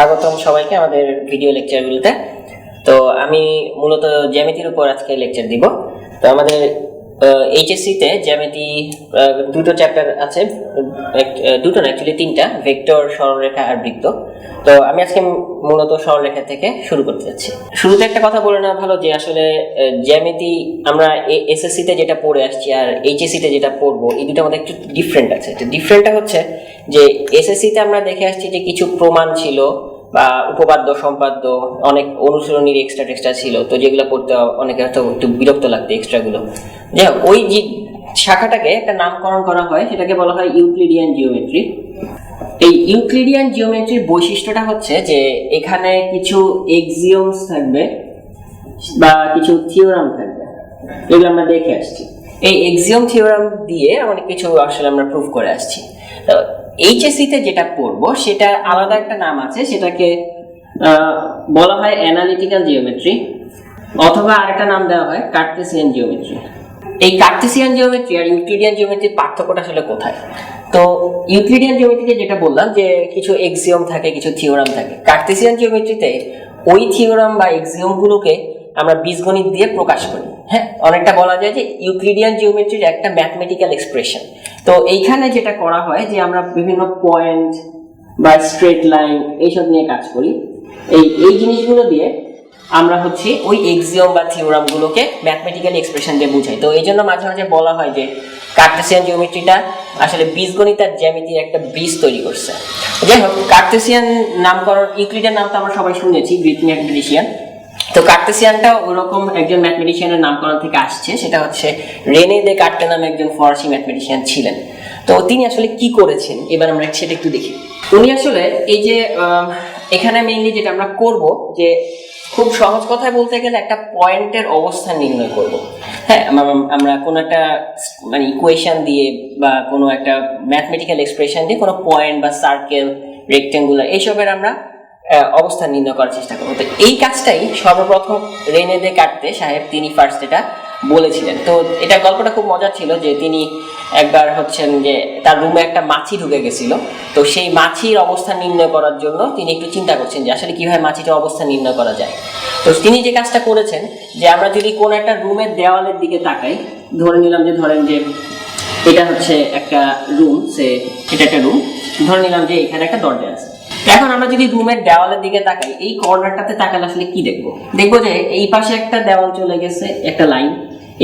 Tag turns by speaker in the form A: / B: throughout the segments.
A: স্বাগতম সবাইকে আমাদের ভিডিও লেকচারগুলোতে তো আমি মূলত জ্যামিতির উপর আজকে লেকচার দিব। তো আমাদের এইচএসসিতে জ্যামিতি দুটো চ্যাপ্টার আছে। দুটো না অ্যাকচুয়ালি তিনটা ভেক্টর সরলরেখা আর বৃত্ত। তো আমি আজকে মূলত সরলরেখা থেকে শুরু করতে যাচ্ছি। শুরুতে একটা কথা বলে নেওয়া ভালো যে আসলে জ্যামিতি, আমরা এসএসসিতে যেটা পড়ে আসছি আর এইচএসসিতে যেটা পড়ব, এই দুটোর মধ্যে একটু ডিফারেন্ট আছে। তো ডিফারেন্টটা হচ্ছে যে এসএসসিতে আমরা দেখে আসছি যে কিছু প্রমাণ ছিল উপপাদ্য, সম্পাদ্য, অনেক অনুশীলনীর এক্সট্রা টেক্সট্রা ছিল, তো যেগুলো পড়তে অনেকের হয়তো একটু বিরক্ত লাগতো এক্সট্রাগুলো যাই হোক, ওই যে শাখাটাকে একটা নামকরণ করা হয়, সেটাকে বলা হয় ইউক্লিডিয়ান জিওমেট্রি। এই ইউক্লিডিয়ান জিওমেট্রির বৈশিষ্ট্যটা হচ্ছে যে, এখানে কিছু এক্সিওমস থাকবে বা কিছু থিওরাম থাকবে। এগুলো আমরা দেখে আসছি। এই এক্সিওম থিওরাম দিয়ে অনেক কিছু আসলে আমরা প্রুভ করে আসছি। এইচএসসি তে যেটা পড়ব সেটা আলাদা একটা নাম আছে, সেটাকে বলা হয় অ্যানালিটিক্যাল জিওমেট্রি অথবা আরেকটা নাম দেওয়া হয় কার্টেসিয়ান জিওমেট্রি এই কার্টেসিয়ান জিওমেট্রি আর ইউক্লিডিয়ান জিওমেট্রির পার্থক্যটা আসলে কোথায়? তো ইউক্লিডিয়ান জিওমেট্রিতে যেটা বললাম যে, কিছু এক্সিওম থাকে, কিছু থিওরাম থাকে। কার্টেসিয়ান জিওমেট্রিতে ওই থিওরাম বা এক্সিওম গুলোকে আমরা বীজগণিত দিয়ে প্রকাশ করি। হ্যাঁ অনেকটা বলা যায় যে ইউক্লিডিয়ান জিওমেট্রির একটা ম্যাথমেটিক্যাল এক্সপ্রেশন তো এইখানে যেটা করা হয় যে আমরা বিভিন্ন পয়েন্ট বা স্ট্রেট লাইন এইসব নিয়ে কাজ করি। এই এই জিনিসগুলো দিয়ে আমরা হচ্ছে ওই এক্সিওম বা থিওরাম গুলোকে ম্যাথমেটিক্যাল এক্সপ্রেশন দিয়ে বুঝাই। তো এই জন্য মাঝে মাঝে বলা হয় যে কার্টেসিয়ান জিওমেট্রিটা আসলে বীজগণিত আর জ্যামিতির একটা বীজ তৈরি করছে। যাই হোক কার্টেসিয়ান নামকরণ ইউক্লিডের নাম তো আমরা সবাই শুনেছি গ্রিক ম্যাথমেটিশিয়ান তো কার্টেসিয়ানটা ওরকম একজন ম্যাথমেটিশিয়ানের নামকরণ থেকে আসছে, সেটা হচ্ছে রেনে দে কার্টে নামে একজন ফরাসি ম্যাথমেটিশিয়ান ছিলেন। তো তিনি আসলে কি করেছেন? এবার আমরা সেটা একটু দেখি। উনি আসলে এই যে এখানে মেইনলি যেটা আমরা করব, যে খুব সহজ কথায় বলতে গেলে একটা পয়েন্টের অবস্থান নির্ণয় করব। হ্যাঁ আমরা- কোনো একটা মানে ইকুয়েশন দিয়ে বা কোনো একটা ম্যাথমেটিক্যাল এক্সপ্রেশন দিয়ে কোনো পয়েন্ট বা সার্কেল রেক্টেঙ্গুলার এইসবের আমরা অবস্থান নির্ণয় করার চেষ্টা করব। তো এই কাজটাই সর্বপ্রথম রেনে দে কাটতে সাহেব তিনি ফার্স্ট এটা বলেছিলেন। তো এটা গল্পটা খুব মজার ছিল যে তিনি একবার হচ্ছেন যে তার রুমে একটা মাছি ঢুকে গেছিল। তো সেই মাছির অবস্থান নির্ণয় করার জন্য তিনি একটু চিন্তা করছেন যে আসলে কীভাবে মাছিটার অবস্থান নির্ণয় করা যায়। তো তিনি যে কাজটা করেছেন যে আমরা যদি কোনো একটা রুমের দেওয়ালের দিকে তাকাই, ধরে নিলাম যে ধরেন যে এটা হচ্ছে একটা রুম সে এটা একটা রুম ধরে নিলাম যে এখানে একটা দরজা আছে। এখন আমরা যদি রুমের দেওয়ালের দিকে তাকাই, এই কর্নারটাতে তাকালে আসলে কি দেখব? দেখব যে এই পাশে একটা দেওয়াল চলে গেছে, একটা লাইন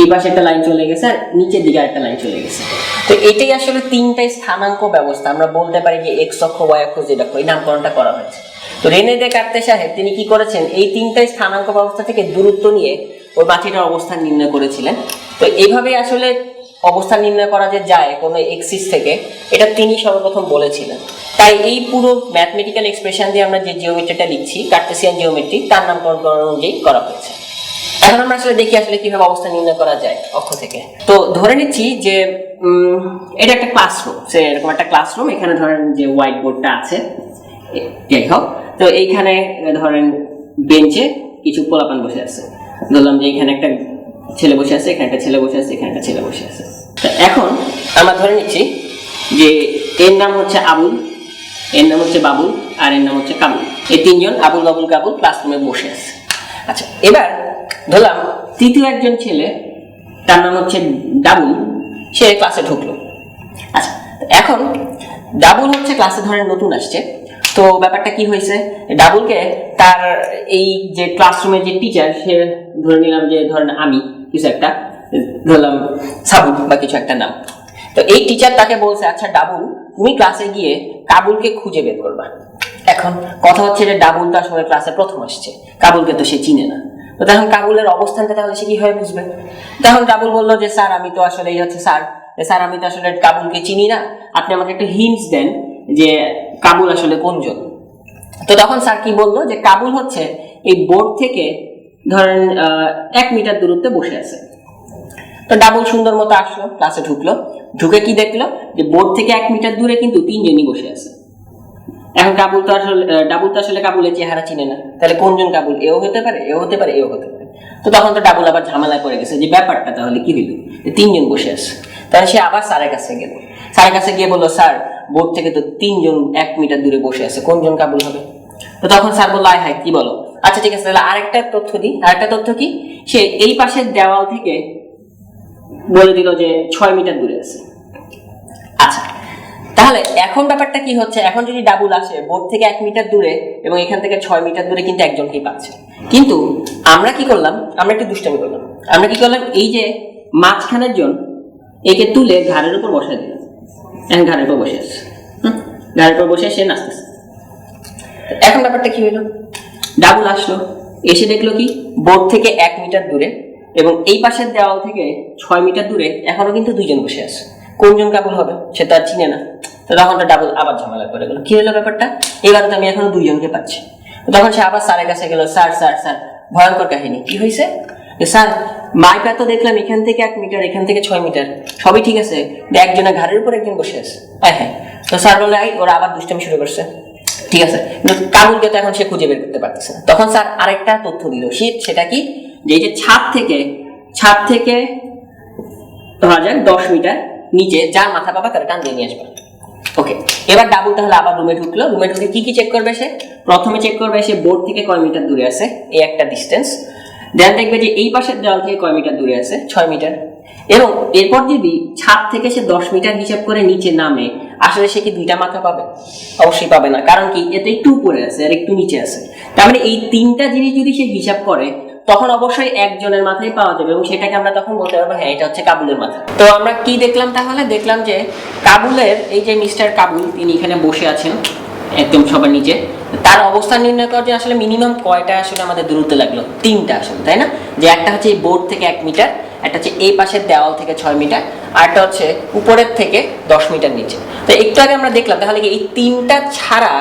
A: এই পাশে একটা লাইন চলে গেছে, আর নিচের দিকে একটা লাইন চলে গেছে। তো এটাই আসলে তিনটাই স্থানাঙ্ক ব্যবস্থা। আমরা বলতে পারি যে এক্স অক্ষ ওয়াই অক্ষ জেড অক্ষ, এই নামকরণটা করা হয়েছে। তো রেনে দে কার্তে সাহেব, তিনি কি করেছেন? এই তিনটাই স্থানাঙ্ক ব্যবস্থা থেকে দূরত্ব নিয়ে ওই মাছিটার অবস্থান নির্ণয় করেছিলেন। তো এইভাবেই আসলে অবস্থান নির্ণয় করা যে যায় কোনো এক্সিস থেকে, এটা তিনি সর্বপ্রথম বলেছিলেন। তাই এই পুরো ম্যাথমেটিক্যাল এক্সপ্রেশন দিয়ে আমরা যে জিওমেট্রিটা লিখছি কার্টেসিয়ান জিওমেট্রি তার নামকরণ করা অনুযায়ী করা হয়েছে। এখন আমরা আসলে দেখি আসলে কীভাবে অবস্থান নির্ণয় করা যায় অক্ষ থেকে। তো ধরে নিচ্ছি যে এটা একটা ক্লাসরুম সে এরকম একটা ক্লাসরুম এখানে ধরেন যে হোয়াইট বোর্ডটা আছে যাই হোক তো এইখানে ধরেন বেঞ্চে কিছু পোলাপান বসে আছে। ধরলাম যে এখানে একটা ছেলে বসে আছে এখানে একটা ছেলে বসে আছে এখানে একটা ছেলে বসে আছে। তো এখন আমরা ধরে নিচ্ছি যে এর নাম হচ্ছে আবুল, এর নাম হচ্ছে বাবুল আর এর নাম হচ্ছে কাবুল। এই তিনজন আবুল, বাবুল, কাবুল ক্লাসরুমে বসে আছে। আচ্ছা এবার ধরলাম তৃতীয় একজন ছেলে, তার নাম হচ্ছে ডাবুল, সে ক্লাসে ঢুকলো। আচ্ছা এখন ডাবুল হচ্ছে ক্লাসে ধরেন নতুন আসছে। তো ব্যাপারটা কি হয়েছে? ডাবুলকে তার এই যে ক্লাসরুমের যে টিচার সে ধরে নিলাম যে ধরেন আমি কিছু একটা, ধরলাম সাবুল বা কিছু একটা নাম তো এই টিচার তাকে বলছে আচ্ছা ডাবুল, তুমি ক্লাসে গিয়ে কাবুলকে খুঁজে বের করবা। এখন কথা হচ্ছে যে ডাবুল তো আসলে ক্লাসে প্রথম আসছে, কাবুলকে তো সে চিনে না। তো তখন কাবুলের অবস্থানটা তাহলে সে কীভাবে বুঝবে? তখন কাবুল বলল যে, স্যার, আমি তো আসলে এই হচ্ছে স্যার স্যার, আমি তো আসলে কাবুলকে চিনি না। আপনি আমাকে একটা হিন্টস দেন যে কাবুল আসলে কোনজন? তো তখন স্যার কি বলল যে, কাবুল হচ্ছে এই বোর্ড থেকে ধরেন এক মিটার দূরত্বে বসে আছে। তো ডাবল সুন্দর মতো আসলো ক্লাসে ঢুকলো। ঢুকে কি দেখল? যে বোর্ড থেকে এক মিটার দূরে কিন্তু তিনজনই বসে আছে। এখন কাবুল তো আসলে ডাবুল তো আসলে কাবুলের চেহারা চিনে না। তাহলে কোনজন কাবুল? এও হতে পারে, এও হতে পারে, এও হতে পারে। তো তখন তো ডাবুল আবার ঝামেলায় পড়ে গেছে যে ব্যাপারটা তাহলে কি হইল? যে তিনজন বসে আছে। তাহলে সে আবার স্যারের কাছে গেল। স্যারের কাছে গিয়ে বলল, স্যার বোর্ড থেকে তো তিনজন এক মিটার দূরে বসে আছে। কোনজন কাবুল হবে? তো তখন স্যার বলল, আয় হায়, কি বলো? আচ্ছা ঠিক আছে, তাহলে আরেকটা তথ্য দিই। আরেকটা তথ্য কি? সে এই পাশের দেওয়াল থেকে বলে দিল যে ছয় মিটার দূরে আছে। আচ্ছা তাহলে এখন ব্যাপারটা কি হচ্ছে? এখন যদি ডাবল আসে, বোর্ড থেকে এক মিটার দূরে এবং এখান থেকে ছয় মিটার দূরে কিন্তু একজনকেই পাচ্ছে। কিন্তু আমরা কি করলাম? আমরা একটু দুষ্টামি করলাম। আমরা কি করলাম? এই যে মাঝখানের জন, একে তুলে ঘাড়ের উপর বসাই দিলাম। এখন ঘাড়ের উপর বসে আছে। ঘাড়ের উপর বসে সে নাচতেছে। এখন ব্যাপারটা কি হলো ডাবল আসলো। এসে দেখল কি বোর্ড থেকে এক মিটার দূরে এবং এই পাশের দেওয়াল থেকে ছয় মিটার দূরে এখনও কিন্তু দুইজন বসে আছে। কোনজন কাবুল হবে সে তো আর চিনে না। তো তখন ডাবল আবার ঝামেলা করে গেল। কি হলো ব্যাপারটা? এবার তো আমি এখনও দুইজনকে পাচ্ছি। তখন সে আবার স্যারের কাছে গেল স্যার স্যার স্যার ভয়ঙ্কর কাহিনী। কি হয়েছে স্যার মাইপা তো দেখলাম এখান থেকে এক মিটার এখান থেকে ছয় মিটার। সবই ঠিক আছে একজনের ঘাড়ের উপর একজন বসে আছে। হ্যাঁ হ্যাঁ। তো স্যার "এই, ওরা আবার দুষ্টামি শুরু করছে। ঠিক আছে? কাবুলকে তো এখন সে খুঁজে বের করতে পারতেছে না। তখন স্যার আরেকটা তথ্য দিল। শীত, সেটা কি? যে এই যে ছাদ থেকে ছাদ থেকে ধরা যাক দশ মিটার নিচে, যার মাথা পাবা তারা টান দিয়ে নিয়ে আসবে। ওকে, এবার ডাবল তাহলে আবার রুমে ঢুকলো। রুমে ঢুকে কি কি চেক করবে সে? প্রথমে চেক করবে সে বোর্ড থেকে কয় মিটার দূরে আছে? এই একটা ডিস্টেন্স দেন দেখবে যে এই পাশের দেওয়াল থেকে কয় মিটার দূরে আছে? ছয় মিটার। এবং এরপর যদি ছাদ থেকে সে দশ মিটার হিসাব করে নিচে নামে আসলে সে কি দুইটা মাথা পাবে? অবশ্যই পাবে না। কারণ কি? এতে একটু উপরে আছে আর একটু নিচে আছে। তার মানে এই তিনটা জিনিস যদি সে হিসাব করে, তখন অবশ্যই একজনের মাথায় পাওয়া যাবে এবং সেটাকে আমরা তখন বলতে পারব হ্যাঁ এটা হচ্ছে কাবুলের মাথা। তো আমরা কি দেখলাম তাহলে? দেখলাম যে কাবুলের, এই যে মিস্টার কাবুল, তিনি এখানে বসে আছেন, একদম সবার নিচে। তার অবস্থান নির্ণয় করার জন্য আসলে মিনিমাম কয়টা আসলে আমাদের দূরত্ব লাগল? তিনটা আসলে, তাই না? যে একটা হচ্ছে এই বোর্ড থেকে এক মিটার, একটা হচ্ছে এই পাশের দেওয়াল থেকে ছয় মিটার আর একটা হচ্ছে উপরের থেকে দশ মিটার নিচে। তো একটু আগে আমরা দেখলাম, তাহলে কি এই তিনটা ছাড়া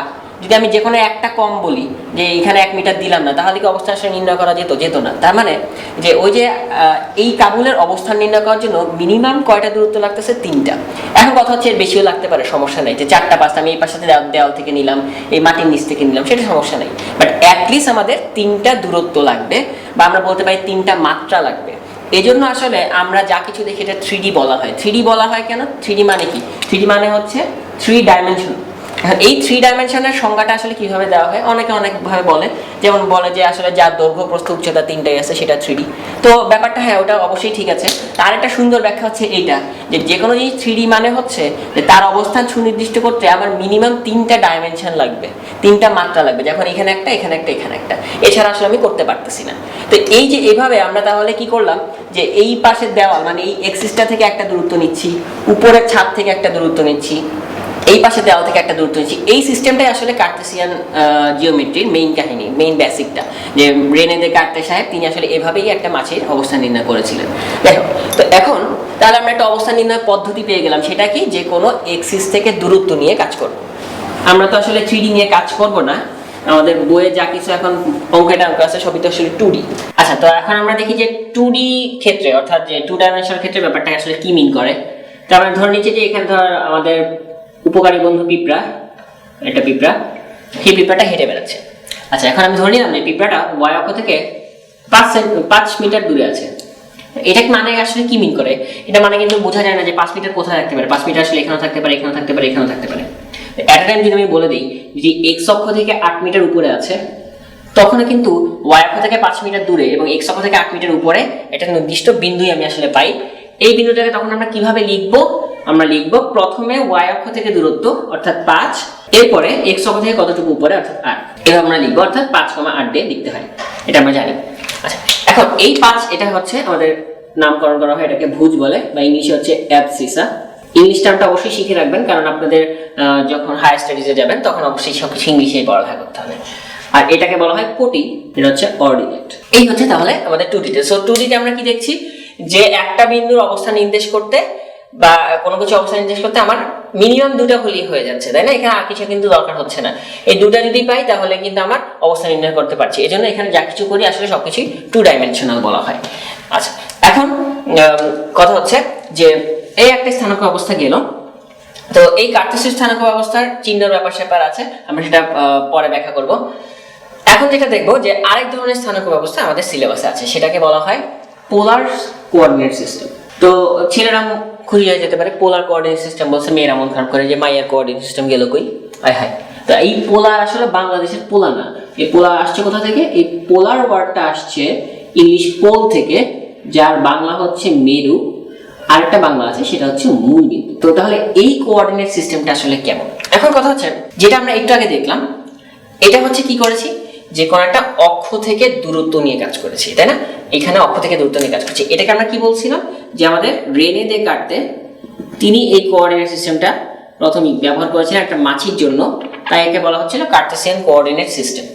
A: যদি আমি যে কোনো একটা কম বলি, যে এখানে এক মিটার দিলাম না, তাহলে কি অবস্থান আসলে নির্ণয় করা যেত? যেত না। তার মানে যে ওই যে এই কাবুলের অবস্থান নির্ণয় করার জন্য মিনিমাম কয়টা দূরত্ব লাগতেছে? তিনটা। এখন কথা হচ্ছে বেশিও লাগতে পারে, সমস্যা নেই। যে চারটা, পাঁচটা, আমি এই পাশে দেওয়াল থেকে নিলাম, এই মাটির নিচ থেকে নিলাম, সেটা সমস্যা নেই। বাট অ্যাটলিস্ট আমাদের তিনটা দূরত্ব লাগবে, বা আমরা বলতে পারি তিনটা মাত্রা লাগবে। এজন্য আসলে আমরা যা কিছু দেখি এটা থ্রি বলা হয়। থ্রি বলা হয় কেন? থ্রি মানে কি? থ্রি মানে হচ্ছে থ্রি ডাইমেনশন এই থ্রি ডাইমেনশনের সংজ্ঞাটা আসলে কীভাবে দেওয়া হয়? অনেকে অনেকভাবে বলে। যেমন বলে যে আসলে যার দৈর্ঘ্য, প্রস্থ, উচ্চতা তিনটাই আছে, সেটা থ্রি তো ব্যাপারটা হ্যাঁ ওটা অবশ্যই ঠিক আছে। তার একটা সুন্দর ব্যাখ্যা হচ্ছে এইটা, যে যে কোনো জিনিস থ্রি মানে হচ্ছে যে তার অবস্থান সুনির্দিষ্ট করতে আমার মিনিমাম তিনটা ডাইমেনশন লাগবে, তিনটা মাত্রা লাগবে যখন এখানে একটা এখানে একটা এখানে একটা। এছাড়া আসলে আমি করতে পারতেছি না। তো এই যে এভাবে আমরা তাহলে কি করলাম? যে এই পাশের দেওয়াল মানে এই এক্সিসটা থেকে একটা দূরত্ব নিচ্ছি, উপরের ছাদ থেকে একটা দূরত্ব নিচ্ছি এই পাশে দেওয়াল থেকে একটা দূরত্ব নিচ্ছি এই সিস্টেমটাই আসলে কার্টেসিয়ান জিওমেট্রির মেইন কাহিনী মেইন বেসিকটা যে রেনে দে কার্তে সাহেব, তিনি আসলে এভাবেই একটা মাছের অবস্থান নির্ণয় করেছিলেন। দেখো, তো এখন তাহলে আমরা একটা অবস্থান নির্ণয় পদ্ধতি পেয়ে গেলাম। সেটা কি? যে কোনো এক্সিস থেকে দূরত্ব নিয়ে কাজ করব। আমরা তো আসলে থ্রি নিয়ে কাজ করব না। আমাদের বইয়ে যা কিছু এখন অঙ্কের অঙ্ক আছে, সবই তো আসলে টু আচ্ছা তো এখন আমরা দেখি যে টু ক্ষেত্রে, অর্থাৎ যে টু ডাইমেনশন ক্ষেত্রে ব্যাপারটা আসলে কি মিন করে? তো আমরা ধরে নিচ্ছি যে এখানে ধর আমাদের উপকারী বন্ধু পিঁপড়া, একটা পিঁপড়া, সেই পিঁপড়াটা হেঁটে বেড়াচ্ছে। আচ্ছা এখন আমি ধরে নিলাম যে পিঁপড়াটা ওয়াই অক্ষ থেকে পাঁচ পাঁচ মিটার দূরে আছে। এটা মানে আসলে কি মিন করে? এটা মানে কিন্তু বোঝা যায় না যে পাঁচ মিটার কোথায় থাকতে পারে। পাঁচ মিটার আসলে এখানেও থাকতে পারে, এখানেও থাকতে পারে, এখানেও থাকতে পারে। অ্যাট টাইম যদি আমি বলে দিই যদি এক্স অক্ষ থেকে আট মিটার উপরে আছে তখন কিন্তু ওয়াই অক্ষ থেকে পাঁচ মিটার দূরে এবং এক্স অক্ষ থেকে আট মিটার উপরে একটা নির্দিষ্ট বিন্দুই আমি আসলে পাই। এই বিন্দুটাকে তখন আমরা কীভাবে লিখব? আমরা লিখব প্রথমে ওয়াই অক্ষ থেকে দূরত্ব, অর্থাৎ পাঁচ, এরপরে এক্স অক্ষ থেকে কতটুকু উপরে, অর্থাৎ আট। এভাবে আমরা লিখব, অর্থাৎ পাঁচ কমা আট দিয়ে লিখতে হয়। এটা আমরা জানি। আচ্ছা এখন এই পাঁচ, এটা হচ্ছে আমাদের নামকরণ করা হয়, এটাকে ভুজ বলে, বা ইংলিশে হচ্ছে অ্যাবসিসা ইংলিশ টার্মটা অবশ্যই শিখে রাখবেন, কারণ আপনাদের যখন হায়ার স্টাডিজে যাবেন, তখন অবশ্যই সব কিছু ইংলিশেই পড়ালেখা করতে হবে। আর এটাকে বলা হয় কোটি এটা হচ্ছে অর্ডিনেট এই হচ্ছে তাহলে আমাদের টু ডিতে সো টু ডিতে আমরা কি দেখছি? যে একটা বিন্দুর অবস্থান নির্দেশ করতে বা কোনো কিছু অবস্থান নির্দেশ করতে আমার মিনিমাম দুটা হলেই হয়ে যাচ্ছে, তাই না? এখানে আর কিছু কিন্তু দরকার হচ্ছে না। এই দুটা যদি পাই, তাহলে কিন্তু আমার অবস্থান নির্ণয় করতে পারছি। এই জন্য এখানে যা কিছু করি, আসলে সবকিছুই টু ডাইমেনশনাল বলা হয়। আচ্ছা এখন কথা হচ্ছে যে এই একটা স্থানক অবস্থা গেল। তো এই কার্তেসীয় স্থানক অবস্থার চিহ্নের ব্যাপার স্যাপার আছে, আমরা সেটা পরে ব্যাখ্যা করব। এখন যেটা দেখব যে আরেক ধরনের স্থানক ব্যবস্থা আমাদের সিলেবাসে আছে। সেটাকে বলা হয় পোলার কোঅর্ডিনেট সিস্টেম তো ছেলেরা খুঁজে যেতে পারে পোলার কোঅর্ডিনেট সিস্টেম বলছে, মেয়েরা মন খারাপ করে যে মাইয়ার কোঅর্ডিনেট সিস্টেম গেল কই? আয় হায়। তো এই পোলার আসলে বাংলাদেশের পোলা না। এই পোলা আসছে কোথা থেকে? এই পোলার ওয়ার্ডটা আসছে ইংলিশ পোল থেকে, যার বাংলা হচ্ছে মেরু। আরেকটা বাংলা আছে, সেটা হচ্ছে মূলবিন্দু তো তাহলে এই কোঅর্ডিনেট সিস্টেমটা আসলে কেমন? এখন কথা হচ্ছে, যেটা আমরা একটু আগে দেখলাম, এটা হচ্ছে কি করেছি? যে কোনো একটা অক্ষ থেকে দূরত্ব নিয়ে কাজ করেছি, তাই না? এখানে অক্ষ থেকে দূরত্ব নিয়ে কাজ করছি। এটাকে আমরা কি বলছিলাম? যে আমাদের রেনে দে কাটতে তিনি এই কোঅর্ডিনেট সিস্টেমটা প্রথমে ব্যবহার করেছিলেন একটা মাছির জন্য। তাই একে বলা হচ্ছিল কার্টেসিয়ান কোঅর্ডিনেট সিস্টেম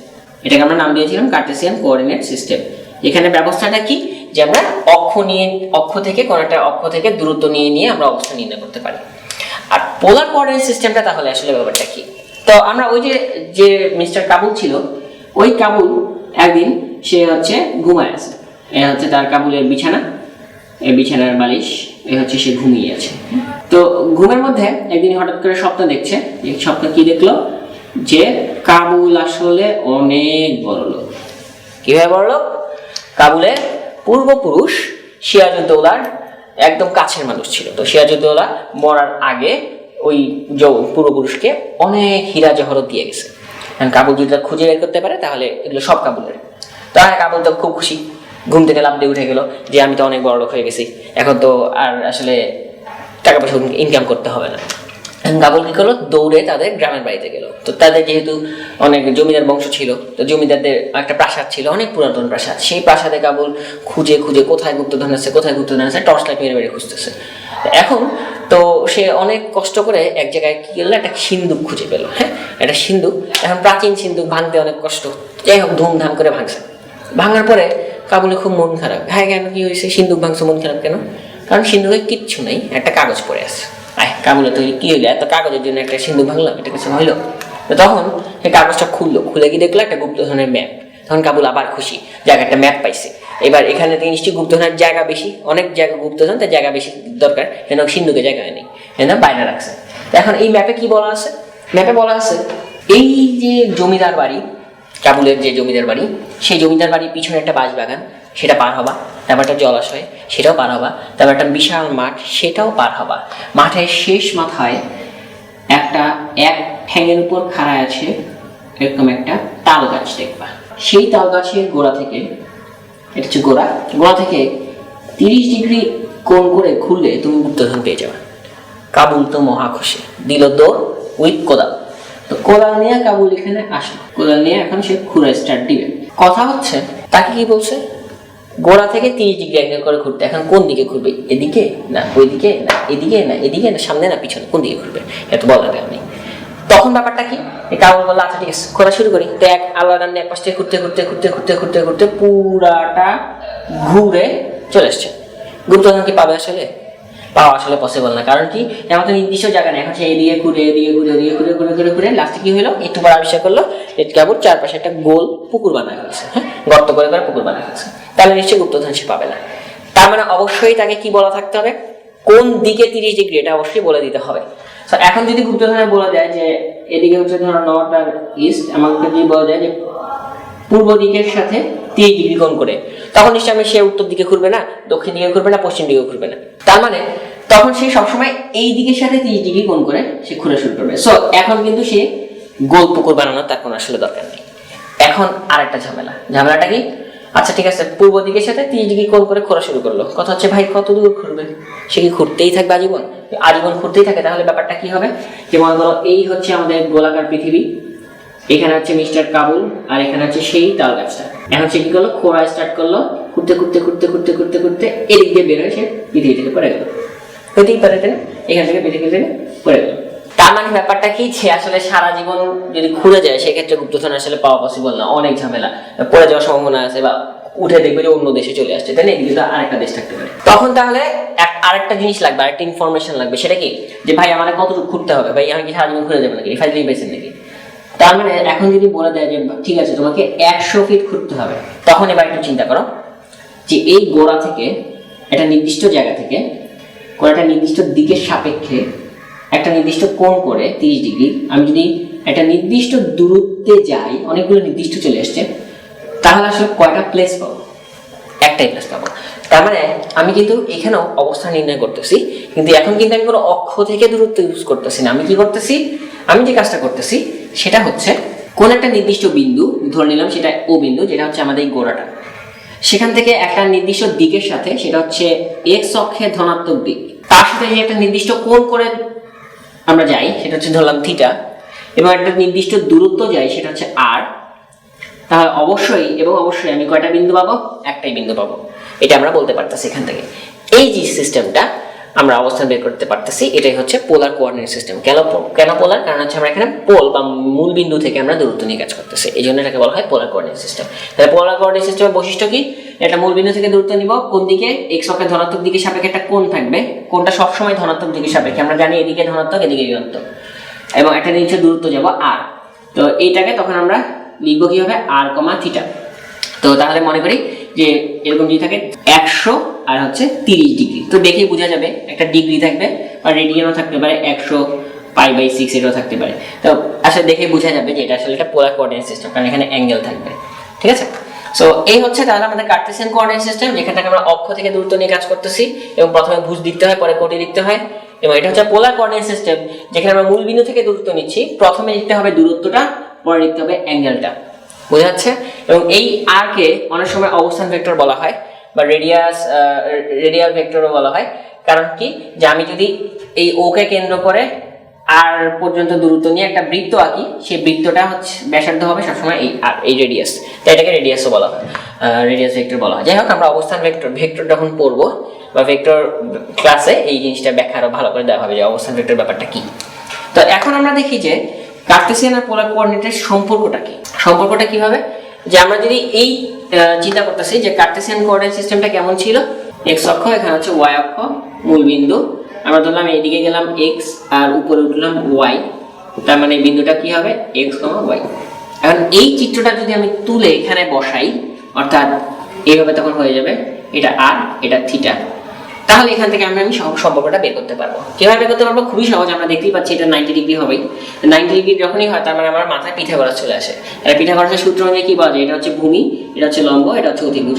A: এটাকে আমরা নাম দিয়েছিলাম কার্টেসিয়ান কোঅর্ডিনেট সিস্টেম এখানে ব্যবস্থাটা কি? যে আমরা অক্ষ নিয়ে, অক্ষ থেকে কোনো একটা অক্ষ থেকে দূরত্ব নিয়ে নিয়ে আমরা অবস্থান নির্ণয় করতে পারি। আর পোলার কোঅর্ডিনেট সিস্টেমটা তাহলে আসলে ব্যাপারটা কি? তো আমরা ওই যে যে মিস্টার কাবুল ছিল ওই কাবুল একদিন সে হচ্ছে ঘুমায় আছে। এ হচ্ছে তার কাবুলের বিছানা এই বিছানার বালিশ এ হচ্ছে সে ঘুমিয়ে আছে। তো ঘুমের মধ্যে একদিন হঠাৎ করে স্বপ্ন দেখছে, এই স্বপ্ন কি দেখল? যে কাবুল আসলে অনেক বড় লোক। কীভাবে বড় লোক? কাবুলের পূর্বপুরুষ সিরাজউদ্দৌলার একদম কাছের মানুষ ছিল। তো সিরাজউদ্দৌলা মরার আগে ওই পূর্বপুরুষকে অনেক হীরা জহরত দিয়ে গেছে। এখন কাবুল যদি খুঁজে বের করতে পারে, তাহলে এগুলো সব কাবুলের। তো হ্যাঁ কাবুল তো খুব খুশি। ঘুম থেকে লাভ দিয়ে উঠে গেল যে আমি তো অনেক বড় লোক হয়ে গেছি। এখন তো আর আসলে টাকা পয়সা ইনকাম করতে হবে না। কাবুল কি করল? দৌড়ে তাদের গ্রামের বাড়িতে গেল। তো তাদের যেহেতু অনেক জমিদার বংশ ছিল, তো জমিদারদের একটা প্রাসাদ ছিল, অনেক পুরাতন প্রাসাদ। সেই প্রাসাদে কাবুল খুঁজে খুঁজে কোথায় গুপ্তধন আছে, কোথায় গুপ্তধন আছে, টর্চ লাইট মেরে মেরে খুঁজতেছে। এখন তো সে অনেক কষ্ট করে এক জায়গায় কি করল? একটা সিন্দুক খুঁজে পেল হ্যাঁ? একটা সিন্দুক, এখন প্রাচীন সিন্দুক ভাঙতে অনেক কষ্ট। যাই হোক, ধুমধাম করে ভাঙছে। ভাঙার পরে কাবুলে খুব মন খারাপ। হ্যাঁ কেন? কি হয়েছে? সিন্দুক ভাঙছে, মন খারাপ কেন? কারণ সিন্ধুকে কিচ্ছু নেই, একটা কাগজ পড়ে আছে। আয়, কাবুলে তৈরি কি হইল? এত কাগজের জন্য একটা সিন্ধু ভাঙলাম, এটা কিছু হইল? তো তখন সেই কাগজটা খুললো, খুলে গিয়ে দেখল একটা গুপ্তধনের ম্যাপ। তখন কাবুল আবার খুশি জায়গা একটা ম্যাপ পাইছে। এবার এখানে থেকে নিশ্চয়ই গুপ্তধনের জায়গা বেশি, অনেক জায়গা গুপ্তধন, তার জায়গা বেশি দরকার। কেন সিন্ধুকে জায়গা নেই কেন বাইরে রাখছে। এখন এই ম্যাপে কি বলা আছে? ম্যাপে বলা আছে, এই যে জমিদার বাড়ি, কাবুলের যে জমিদার বাড়ি, সেই জমিদার বাড়ির পিছনে একটা বাঁশ বাগান সেটা পার হবা, তারপর একটা জলাশয়, সেটাও পার হবা, তারপর একটা বিশাল মাঠ, সেটাও পার হবা। মাঠের শেষ মাথায় একটা এক ঠ্যাঙের উপর খাড়ায় আছে এরকম একটা তাল গাছ দেখবা। সেই তাল গাছের গোড়া থেকে এটা হচ্ছে গোড়া। গোড়া থেকে তিরিশ ডিগ্রি কোণ করে খুললে তুমি গুপ্তধন পেয়ে যাবে। কাবুল তো মহাখুশি দিল দৌড় উইথ কোদাল। তো কোদাল নিয়ে কাবুল এখানে আসলো। কোদাল নিয়ে এখন সে খুঁড়ে স্টার্ট দিবে। কথা হচ্ছে, তাকে কি বলছে? গোড়া থেকে তিরিশ ডিগ্রি অ্যাঙ্গেল করে ঘুরতে এখন কোন দিকে ঘুরবে এদিকে না ওইদিকে না এদিকে না এদিকে না সামনে না পিছনে? কোন দিকে ঘুরবে এত বলা দেওয়া নেই। তখন ব্যাপারটা কি? এই কাবুল বলল আচ্ছা ঠিক আছে ঘোরা শুরু করি। তো এক আল্লাহ রান্না এক পাশ ঘুরতে ঘুরতে ঘুরতে ঘুরতে ঘুরতে ঘুরতে পুরাটা ঘুরে চলে এসছে। গুপ্তধন কি পাবে আসলে? পাওয়া আসলে পসিবল না। কারণ কি? এমন তো নির্দিষ্ট জায়গা নেই। এখন সে এদিকে ঘুরে এদিকে ঘুরে এদিকে ঘুরে ঘুরে ঘুরে ঘুরে লাস্টে কি হলো? একটু পর আবিষ্কার করল যে কেবল চারপাশে একটা গোল পুকুর বানা হয়েছে হ্যাঁ? গর্ত করে করে পুকুর বানা হয়েছে তাহলে নিশ্চয়ই গুপ্তধন সে পাবে না। তার মানে অবশ্যই তাকে কি বলা থাকতে হবে? কোন দিকে তিরিশ ডিগ্রি এটা অবশ্যই বলে দিতে হবে। এখন যদি গুপ্তধনে বলা যায় যে এদিকে হচ্ছে ধরো নর্থ আর ইস্ট আমাকে যদি বলা যায় যে পূর্ব দিকের সাথে তিরিশ ডিগ্রি কোণ করে, তখন নিশ্চয়ই আমি সে উত্তর দিকে ঘুরবে না, দক্ষিণ দিকে ঘুরবে না, পশ্চিম দিকে ঘুরবে না। তার মানে তখন সে সবসময় এই দিকের সাথে তিরিশ ডিগ্রি কোণ করে সে ঘুরে শুরু করবে। সো এখন কিন্তু সে গোল পুকুর বানানোর তার কোনো আসলে দরকার নেই। এখন আরেকটা ঝামেলা। ঝামেলাটা কি? আচ্ছা ঠিক আছে। পূর্ব দিকের সাথে তিরিশ ডিগ্রি কোণ করে খোঁড়া শুরু করল। কথা হচ্ছে, ভাই, কত দূর ঘুরবে? সে কি ঘুরতেই থাকবে আজীবন? আজীবন ঘুরতেই থাকে, তাহলে ব্যাপারটা কি হবে? যে মনে করো, এই হচ্ছে আমাদের গোলাকার পৃথিবী। এখানে হচ্ছে মিস্টার কাবুল, আর এখানে হচ্ছে সেই তাল গাছটা। এখন সে কি করল? খোঁড়া স্টার্ট করল। ঘুরতে ঘুরতে ঘুরতে ঘুরতে ঘুরতে ঘুরতে এদিক দিয়ে বের হয়ে সে পৃথিবী থেকে পড়ে গেল। হতেই পারে এখান থেকে পৃথিবী থেকে পড়ে গেল। তার মানে ব্যাপারটা কি সে আসলে সারা জীবন যদি ঘুরে যায়, সেক্ষেত্রে গুপ্তধন আসলে পাওয়া পসিবল না। অনেক ঝামেলা। পড়ে যাওয়ার সম্ভাবনা আছে বা উঠে দেখবে যে অন্য দেশে চলে আসছে। তাই না? এদিকে তো আরেকটা দেশ থাকতে পারে। তখন তাহলে আরেকটা জিনিস লাগবে, আরেকটা ইনফরমেশন লাগবে। সেটা কি? যে ভাই আমার কতটুকু ঘুরতে হবে? ভাই, আমি কি সারা জীবন ঘুরে যাব নাকি? ফাইজলি বেসেন নাকি? তার মানে এখন যদি বলে দেয় যে, ঠিক আছে, তোমাকে একশো ফিট ঘুরতে হবে, তখন এবার একটু চিন্তা করো যে এই গোড়া থেকে, একটা নির্দিষ্ট জায়গা থেকে, কোনো একটা নির্দিষ্ট দিকের সাপেক্ষে একটা নির্দিষ্ট কোণ করে তিরিশ ডিগ্রি। আমি যদি একটা নির্দিষ্ট দূরত্বে যাই, অনেকগুলো নির্দিষ্ট চলে আসছে, তাহলে আসলে কয়টা প্লেস পাবো? একটাই প্লেস পাবো। তার মানে আমি কিন্তু এখানেও অবস্থান নির্ণয় করতেছি, কিন্তু এখন কিন্তু আমি কোনো অক্ষ থেকে দূরত্ব ইউজ করতেছি না। আমি কি করতেছি? আমি যে কাজটা করতেছি, সেটা হচ্ছে কোন একটা নির্দিষ্ট বিন্দু, ধরে নিলাম সেটা ও বিন্দু, যেটা হচ্ছে আমাদের এই গোড়াটা। সেখান থেকে একটা নির্দিষ্ট দিকের সাথে, সেটা হচ্ছে এক্স অক্ষের ধনাত্মক দিক। তার সাথে একটা নির্দিষ্ট কোণ করে আমরা যাই, সেটা হচ্ছে ধরলাম থিটা এবং একটা নির্দিষ্ট দূরত্ব যাই সেটা হচ্ছে আর তাহলে অবশ্যই, এবং অবশ্যই আমি কয়টা বিন্দু পাবো? একটাই বিন্দু পাবো। এটা আমরা বলতে পারতাম এখান থেকে। এই যে সিস্টেমটা আমরা অবস্থান বের করতে পারতেছি, এটাই হচ্ছে পোলার কোঅর্ডিনেট সিস্টেম কেন কেন পোলার কারণ হচ্ছে আমরা এখানে পোল বা মূল বিন্দু থেকে আমরা দূরত্ব নিয়ে কাজ করতেছি। এই জন্য এটাকে বলা হয় পোলার কোঅর্ডিনেট সিস্টেম তাহলে পোলার কোঅর্ডিনেট সিস্টেমের বৈশিষ্ট্য কি? এটা মূল বিন্দু থেকে দূরত্ব নিব, কোন দিকে? এক্স অক্ষের ধনাত্মক দিকে সাপেক্ষে একটা কোণ থাকবে। কোনটা সবসময় ধনাত্মক দিকে সাপেক্ষে। আমরা জানি এদিকে ধনাত্মক, এদিকে ঋণাত্মক। এবং একটা নিচে দূরত্ব যাব আর তো এইটাকে তখন আমরা লিখব কি হবে আর কমা থিটা তো তাহলে মনে করি যে এরকম যদি থাকে, একশো আর হচ্ছে তিরিশ ডিগ্রি তো দেখেই বোঝা যাবে, একটা ডিগ্রি থাকবে, বা রেডিয়ানও থাকতে পারে, একশো পাই বাই সিক্স এটাও থাকতে পারে। তো আসলে দেখে বোঝা যাবে যে এটা আসলে একটা পোলার কোঅর্ডিনেট সিস্টেম কারণ এখানে অ্যাঙ্গেল থাকবে। ঠিক আছে? সো এই হচ্ছে তাহলে আমাদের কার্টেসিয়ান কোঅর্ডিনেট সিস্টেম যেখান থেকে আমরা অক্ষ থেকে দূরত্ব নিয়ে কাজ করতেছি, এবং প্রথমে ভুজ দিতে হয়, পরে কোটি দিতে হয়, এবং এটা হচ্ছে পোলার কোঅর্ডিনেট সিস্টেম যেখানে আমরা মূল বিন্দু থেকে দূরত্ব নিচ্ছি, প্রথমে লিখতে হবে দূরত্বটা, পরে লিখতে হবে অ্যাঙ্গেলটা বোঝা যাচ্ছে? এবং এই আর কে অনেক সময় অবস্থান ভেক্টর বলা হয়। বা রেডিয়াস রেডিয়াল ভেক্টরও বলা হয়। কারণ কি? যে আমি যদি এই ওকে কেন্দ্র করে আর পর্যন্ত দূরত্ব নিয়ে একটা বৃত্ত আঁকি সেই বৃত্তটা হচ্ছে ব্যাসার্ধ হবে সবসময় এই আর এই রেডিয়াস তাই এটাকে রেডিয়াসও বলা হয়। রেডিয়াস ভেক্টর বলা হয়। যাই হোক আমরা অবস্থান ভেক্টর ভেক্টর যখন পড়ব, বা ভেক্টর ক্লাসে এই জিনিসটা ব্যাখ্যা আরও ভালো করে দেওয়া হবে যে অবস্থান ভেক্টর ব্যাপারটা কি। তো এখন আমরা দেখি যে কার্টেসিয়ান আর পোলার কোঅর্ডিনেটের সম্পর্কটা কি? সম্পর্কটা কীভাবে? যে আমরা যদি এই চিন্তা করতেছি যে কার্টেসিয়ান কোঅর্ডিনেট সিস্টেমটা কেমন ছিল? এক্স অক্ষ, এখানে হচ্ছে ওয়াই অক্ষ মূল বিন্দু আমরা ধরলাম এইদিকে গেলাম এক্স আর উপরে উঠলাম ওয়াই তার মানে বিন্দুটা কি হবে? এক্স কমা ওয়াই এখন এই চিত্রটা যদি আমি তুলে এখানে বসাই, অর্থাৎ এইভাবে তখন হয়ে যাবে। এটা আর এটা থিটা তাহলে এখান থেকে আমরা আমি সম্পর্কটা বের করতে পারব। কীভাবে বের করতে পারব? খুবই সহজ, আমরা দেখতেই পাচ্ছি এটা নাইনটি ডিগ্রি হবেই। নাইনটি ডিগ্রি যখনই হয়, তার মানে আমার মাথায় পিঠা করা চলে আসে। আর পিঠা করার সূত্র অনুযায়ী কি বলা যায়? এটা হচ্ছে ভূমি, এটা হচ্ছে লম্ব, এটা হচ্ছে অতিভুজ।